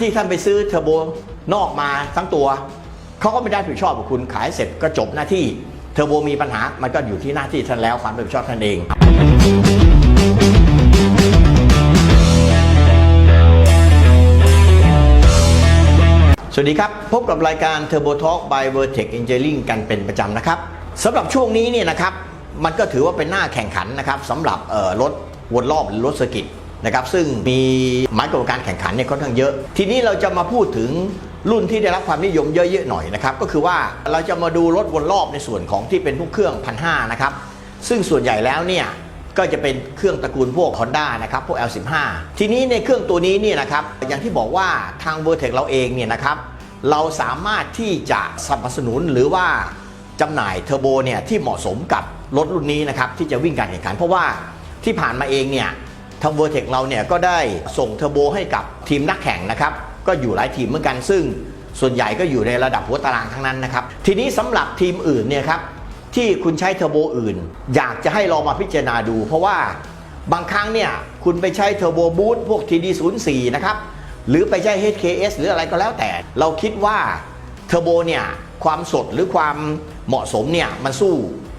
ที่ท่านไปซื้อเทอร์โบนอกมาทั้งตัว เขาก็ไม่ได้รับผิดชอบกับคุณขายเสร็จก็จบหน้าที่เทอร์โบมีปัญหา มันก็อยู่ที่หน้าที่ท่านแล้วความรับผิดชอบท่านเอง สวัสดีครับ พบกับรายการ Turbo Talk by Vertex Engineering กันเป็นประจำนะครับสำหรับช่วงนี้เนี่ยนะครับ มันก็ถือว่าเป็นหน้าแข่งขันนะครับสำหรับรถวนรอบหรือรถเซอร์กิต นะครับซึ่งมีหมายกำหนดการแข่งขันเนี่ยค่อนข้างเยอะ ทีนี้เราจะมาพูดถึงรุ่นที่ได้รับความนิยมเยอะๆหน่อยนะครับก็คือว่าเราจะมาดูรถวนรอบในส่วนของที่เป็นพวกเครื่องพันห้านะครับซึ่งส่วนใหญ่แล้วเนี่ยก็จะเป็นเครื่องตระกูลพวก Honda นะครับพวก L15 ทีนี้ในเครื่องตัวนี้เนี่ยนะครับอย่างที่บอกว่าทาง Vertex เราเองเนี่ยนะครับเราสามารถที่จะสนับสนุนหรือว่าจำหน่ายเทอร์โบเนี่ยที่เหมาะสมกับรถรุ่นนี้นะครับที่จะวิ่งการแข่งขัน เพราะว่าที่ผ่านมาเองเนี่ย ทาง Vertex เราเนี่ยก็ได้ส่งเทอร์โบให้กับทีมนักแข่งนะครับ ก็อยู่หลายทีมเหมือนกันซึ่ง ส่วนใหญ่ก็อยู่ในระดับหัวตารางทั้งนั้นนะครับ ทีนี้สำหรับทีมอื่นเนี่ยครับที่คุณใช้เทอร์โบอื่น อยากจะให้ลองมาพิจารณาดู เพราะว่าบางครั้งเนี่ยคุณไปใช้เทอร์โบบูทพวก TD04 นะครับหรือไปใช้ HKS หรืออะไรก็แล้วแต่ เราคิดว่าเทอร์โบเนี่ยความสดหรือความเหมาะสมเนี่ยมันสู้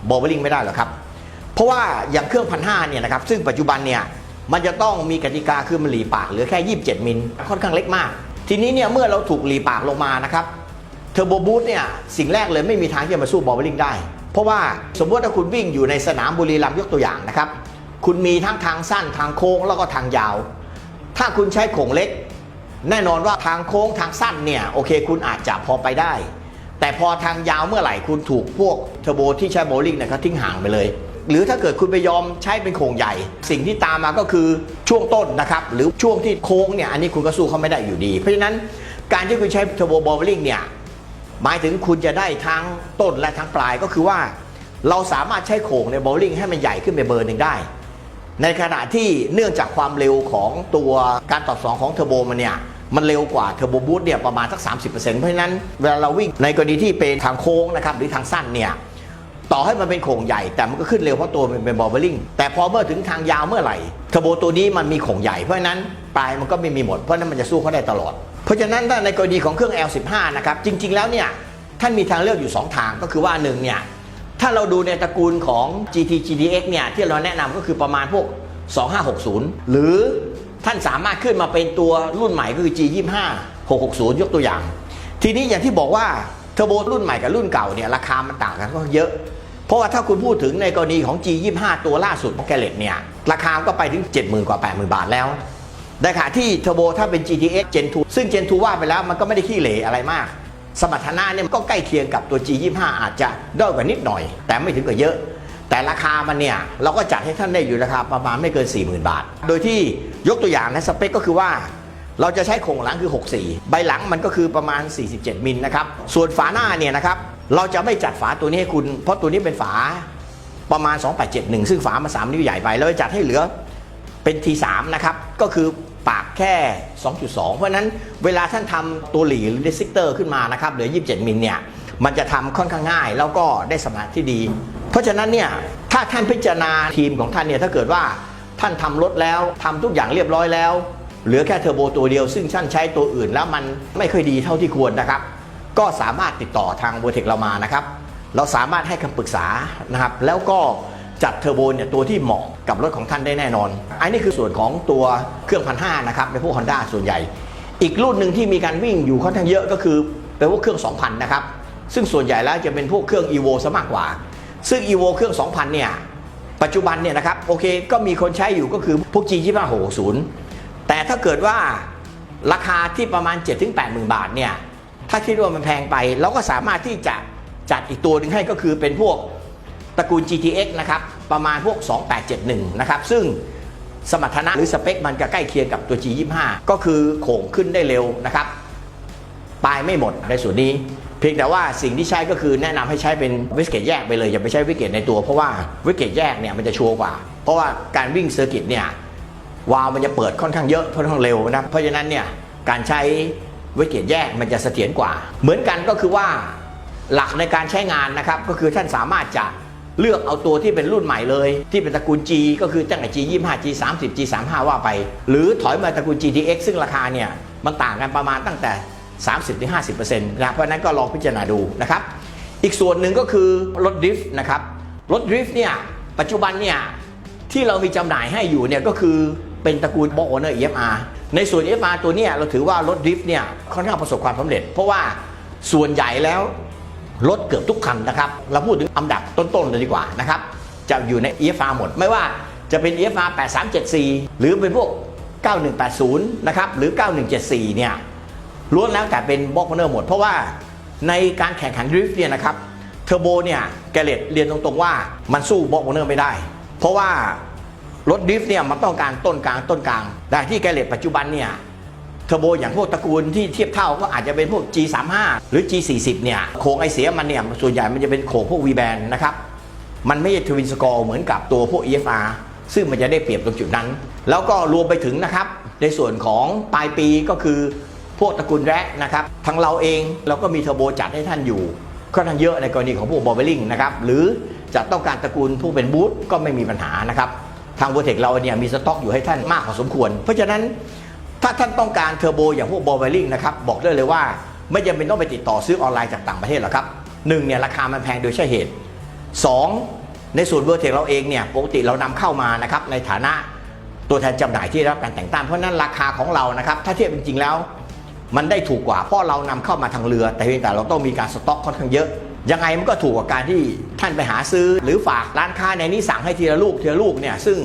บอเบลิงไม่ได้หรอกครับ เพราะว่าอย่างเครื่องพันห้าเนี่ยนะครับซึ่งปัจจุบันเนี่ย มันจะต้องมีกติกาคือมันหลีปากเหลือแค่ 27 มิลค่อนข้างเล็กมาก ทีนี้เนี่ยเมื่อเราถูกหลีปากลงมานะครับเทอร์โบบูทเนี่ยสิ่งแรกเลยไม่มีทางที่จะมาสู้บอลเบลิงได้ เพราะว่าสมมติถ้าคุณวิ่งอยู่ในสนามบุรีรัมย์ยกตัวอย่างนะครับ คุณมีทั้งทางสั้นทางโค้งแล้วก็ทางยาว ถ้าคุณใช้โขงเล็ก แน่นอนว่าทางโค้งทางสั้นเนี่ยโอเค คุณอาจจะพอไปได้ แต่พอทางยาวเมื่อไหร่คุณถูกพวกเทอร์โบที่ใช้โบลิ่งเนี่ยเขาทิ้งห่างไปเลย หรือถ้าเกิดคุณไปยอมใช้เป็นโครงใหญ่ สิ่งที่ตามมาก็คือช่วงต้นนะครับหรือช่วงที่โค้งเนี่ยอันนี้คุณก็สู้เขาไม่ได้อยู่ดี เพราะฉะนั้นการที่คุณใช้เทอร์โบบอลลิงเนี่ยหมายถึงคุณจะได้ทั้งต้นและทั้งปลายก็คือว่า เราสามารถใช้โขงในโบว์ลิ่งให้มันใหญ่ขึ้นไปเบอร์หนึ่งได้ ในขณะที่เนื่องจากความเร็วของตัวการตอบสนองของเทอร์โบมันเนี่ยมันเร็วกว่าเทอร์โบบูทเนี่ยประมาณสัก 30%เพราะฉะนั้นเวลาเราวิ่งในกรณีที่เป็นทางโค้งนะครับหรือทางสั้นเนี่ย ต่อให้มันเป็นโขงใหญ่แต่มันก็ขึ้นเร็วเพราะตัวมันเป็นบอลเบลิงแต่พอเมื่อถึงทางยาวเมื่อไหร่เทอร์โบตัวนี้มันมีโขงใหญ่เพราะฉะนั้นปลายมันก็ไม่มีหมดเพราะนั้นมันจะสู้เขาได้ตลอด เพราะฉะนั้นถ้าในกรณีของเครื่อง L15 นะครับจริง ๆ แล้วเนี่ยท่านมีทางเลือกอยู่ 2 ทางก็คือว่าหนึ่งเนี่ยถ้าเราดูในตระกูลของ GT GDX เนี่ยที่เราแนะนำก็คือประมาณพวก 2560 หรือท่านสามารถขึ้นมาเป็นตัวรุ่นใหม่ก็คือ G25 660 ยกตัวอย่าง ทีนี้อย่างที่บอกว่าเทอร์โบรุ่นใหม่กับรุ่นเก่าเนี่ยราคามันต่างกันก็เยอะ เพราะว่าถ้าคุณพูดถึงในกรณีของ G25 ตัวล่าสุดของแกเลตเนี่ย ราคาก็ไปถึง 70,000 กว่า 80,000 บาทแล้วในขณะที่เทอร์โบถ้าเป็น GTX Gen 2 ซึ่ง Gen 2 ว่าไปแล้วมันก็ไม่ได้ขี้เหร่อะไรมาก สมรรถนะเนี่ยก็ใกล้เคียงกับตัว G25 อาจจะด้อยกว่านิดหน่อย แต่ไม่ถึงกับเยอะ แต่ราคามันเนี่ย เราก็จัดให้ท่านได้อยู่ราคาประมาณไม่เกิน 40,000 บาท โดยที่ยกตัวอย่างในสเปคก็คือว่าเราจะใช้โครงหลังคือ 64 ใบหลังมันก็คือประมาณ 47 มิลนะครับ ส่วนฝาหน้าเนี่ยนะครับ เราจะไม่จัดฝาตัวนี้ให้คุณ เพราะตัวนี้เป็นฝาประมาณ 2871 ซึ่งฝามา3นิ้วใหญ่ไป เราจะจัดให้เหลือเป็น T3 นะครับ ก็คือปากแค่ 2.2 เพราะฉะนั้นเวลาท่านทำตัวหลีหรือเดซิกเตอร์ขึ้นมานะครับเหลือ 27 มิลเนี่ย มันจะทำค่อนข้างง่าย แล้วก็ได้สมาธิที่ดี เพราะฉะนั้นเนี่ย ถ้าท่านพิจารณาทีมของท่านเนี่ย ถ้าเกิดว่าท่านทำรถแล้วทำทุกอย่างเรียบร้อยแล้ว เหลือแค่เทอร์โบตัวเดียว ซึ่งท่านใช้ตัวอื่นแล้วมันไม่ค่อยดีเท่าที่ควรนะครับ ก็สามารถติดต่อทางเวอร์เทคเรามานะครับ เราสามารถให้คำปรึกษานะครับ แล้วก็จัดเทอร์โบเนี่ยตัวที่เหมาะกับรถของท่านได้แน่นอน อันนี้คือส่วนของตัวเครื่องพันห้านะครับในพวก Honda ส่วนใหญ่ อีกรุ่นหนึ่งที่มีการวิ่งอยู่ค่อนข้างเยอะก็คือเป็นพวกเครื่อง 2,000 นะครับ ซึ่งส่วนใหญ่แล้วจะเป็นพวกเครื่อง EVO ซะมากกว่า ซึ่ง EVO เครื่อง 2,000 เนี่ยปัจจุบันเนี่ยนะครับโอเคก็มีคนใช้อยู่ก็คือพวก G25 6 0แต่ถ้าเกิดว่าราคาที่ประมาณ 7-80,000 บาทเนี่ย ถ้าคิดว่ามันแพงไป เราก็สามารถที่จะจัดอีกตัวหนึ่งให้ก็คือเป็นพวกตระกูล GTX นะครับประมาณพวก 2871 นะครับซึ่งสมรรถนะหรือสเปคมันจะใกล้เคียงกับตัว G25 ก็คือโข่งขึ้นได้เร็วนะครับปลายไม่หมดในส่วนนี้ เพียงแต่ว่าสิ่งที่ใช้ก็คือแนะนำให้ใช้เป็นวิสเกตแยกไปเลย อย่าไปใช้วิสเกตในตัวเพราะว่าวิสเกตแยกเนี่ยมันจะชัวร์กว่า เพราะว่าการวิ่งเซอร์กิตเนี่ยวาล์วมันจะเปิดค่อนข้างเยอะค่อนข้างเร็วนะเพราะฉะนั้นเนี่ยการใช้ วิสเกตแยกมันจะเสถียรกว่า เหมือนกันก็คือว่าหลักในการใช้งานนะครับ ก็คือท่านสามารถจะเลือกเอาตัวที่เป็นรุ่นใหม่เลย ที่เป็นตระกูล G ก็คือตั้งแต่ G 25 G 30 G 35ว่าไป หรือถอยมาตระกูล GTX ซึ่งราคาเนี่ย มันต่างกันประมาณตั้งแต่ 30-50%นะครับเพราะฉะนั้นก็ลองพิจารณาดูนะครับ อีกส่วนหนึ่งก็คือรถดริฟต์นะครับรถดริฟต์เนี่ย ปัจจุบันเนี่ย ที่เรามีจำหน่ายให้อยู่เนี่ยก็คือ เป็นตระกูลบอกโอเนอร์ EFR ในส่วน EFR ตัวนี้เราถือว่ารถดริฟต์เนี่ยค่อนข้างประสบความสำเร็จ เพราะว่าส่วนใหญ่แล้วรถเกือบทุกคันนะครับ เราพูดถึงอันดับต้นๆเลยดีกว่านะครับ จะอยู่ใน EFR หมด ไม่ว่าจะเป็น EFR 8374 หรือเป็นพวก 9180 นะครับ หรือ 9174 เนี่ยล้วนแล้วแต่เป็นบล็อกเนอร์หมด เพราะว่าในการแข่งขันดริฟต์เนี่ยนะครับเทอร์โบเนี่ยแกเลตเรียนตรงๆว่ามันสู้บล็อกเนอร์ไม่ได้ เพราะว่า รถดิฟเนี่ยมันต้องการต้นกลางต้นกลางแต่ที่แกเลตปัจจุบันเนี่ยเทอร์โบอย่างพวกตระกูลที่เทียบเท่าก็อาจจะเป็นพวก G35 หรือ G40 เนี่ยโคงไอเสียมันเนี่ยส่วนใหญ่มันจะเป็นโคงพวก V band นะครับมันไม่ใช่ทวินสกอร์เหมือนกับตัวพวก EFR ซึ่งมันจะได้เปรียบตรงจุดนั้น แล้วก็รวมไปถึงนะครับ ในส่วนของปลายปีก็คือพวกตระกูลแร็กนะครับทางเราเองเราก็มีเทอร์โบจัดให้ท่านอยู่ค่อนข้งเยอะในกรณีของพวกบอเบลิงนะครับหรือจะต้องการตระกูลผู้เป็นบูธก็ไม่มีปัญหานะครับ ทางโวเทคเราเนี่ยมีสต็อกอยู่ให้ท่านมากพอสมควร เพราะฉะนั้นถ้าท่านต้องการเทอร์โบอย่างพวกบอเบลิงนะครับบอกได้เลยว่าไม่จำเป็นต้องไปติดต่อซื้อออนไลน์จากต่างประเทศหรอกครับหนึ่งเนี่ยราคามันแพงโดยใช่เหตุ 2. ในส่วนเวอร์เทคเราเองเนี่ยปกติเรานำเข้ามานะครับในฐานะตัวแทนจำหน่ายที่รับการแต่งตั้งเพราะฉะนั้นราคาของเรานะครับถ้าเทียบจริงๆแล้ว มันได้ถูกกว่าเพราะเรานำเข้ามาทางเรือ แต่เพียงแต่เราต้องมีการสต็อกค่อนข้างเยอะ ยังไงมันก็ถูกกว่าการที่ท่านไปหาซื้อ หรือฝากร้านค้าในนี้สั่งให้ทีละลูกทีละลูกเนี่ยซึ่ง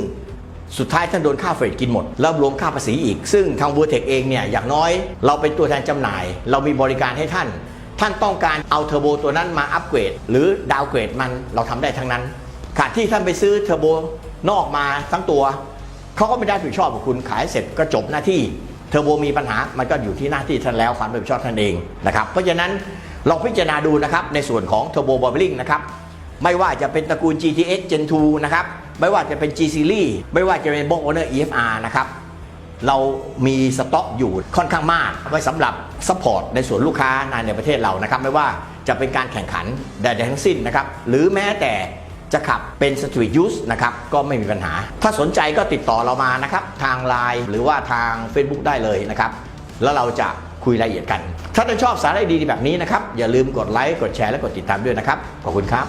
สุดท้ายท่านโดนค่าเฟรดกินหมด แล้วรวมค่าภาษีอีก ซึ่งทางเวอร์เทคเองเนี่ยอย่างน้อยเราเป็นตัวแทนจำหน่าย เรามีบริการให้ท่าน ท่านต้องการเอาเทอร์โบตัวนั้นมาอัปเกรด หรือดาวเกรดมันเราทำได้ทั้งนั้นขาดที่ท่านไปซื้อเทอร์โบนอกมาทั้งตัวเขาก็ไม่ได้รับผิดชอบกับคุณขายเสร็จก็จบหน้าที่เทอร์โบมีปัญหามันก็อยู่ที่หน้าที่ท่านแล้วความรับผิดชอบท่านเองนะครับเพราะฉะนั้น ลองพิจารณาดูนะครับในส่วนของเทอร์โบบอ b ลิงนะครับไม่ว่าจะเป็นตระกูล GTX Gen 2 นะครับไม่ว่าจะเป็น G Series ไม่ว่าจะเป็น b o ก Owner EFR นะครับเรามีสต็อกอยู่ค่อนข้างมากไว้สำหรับซัพพอร์ตในส่วนลูกค้าในประเทศเรานะครับไม่ว่าจะเป็นการแข่งขันใดๆทั้งสิ้นนะครับหรือแม้แต่จะขับเป็น Street Use นะครับก็ไม่มีปัญหา ถ้าสนใจก็ติดต่อเรามานะครับทาง Line หรือว่าทาง Facebook ได้เลยนะครับแล้วเราจะ คุยรายละเอียดกัน ถ้าท่านชอบสาระดีๆแบบนี้นะครับ อย่าลืมกดไลค์ กดแชร์ และกดติดตามด้วยนะครับ ขอบคุณครับ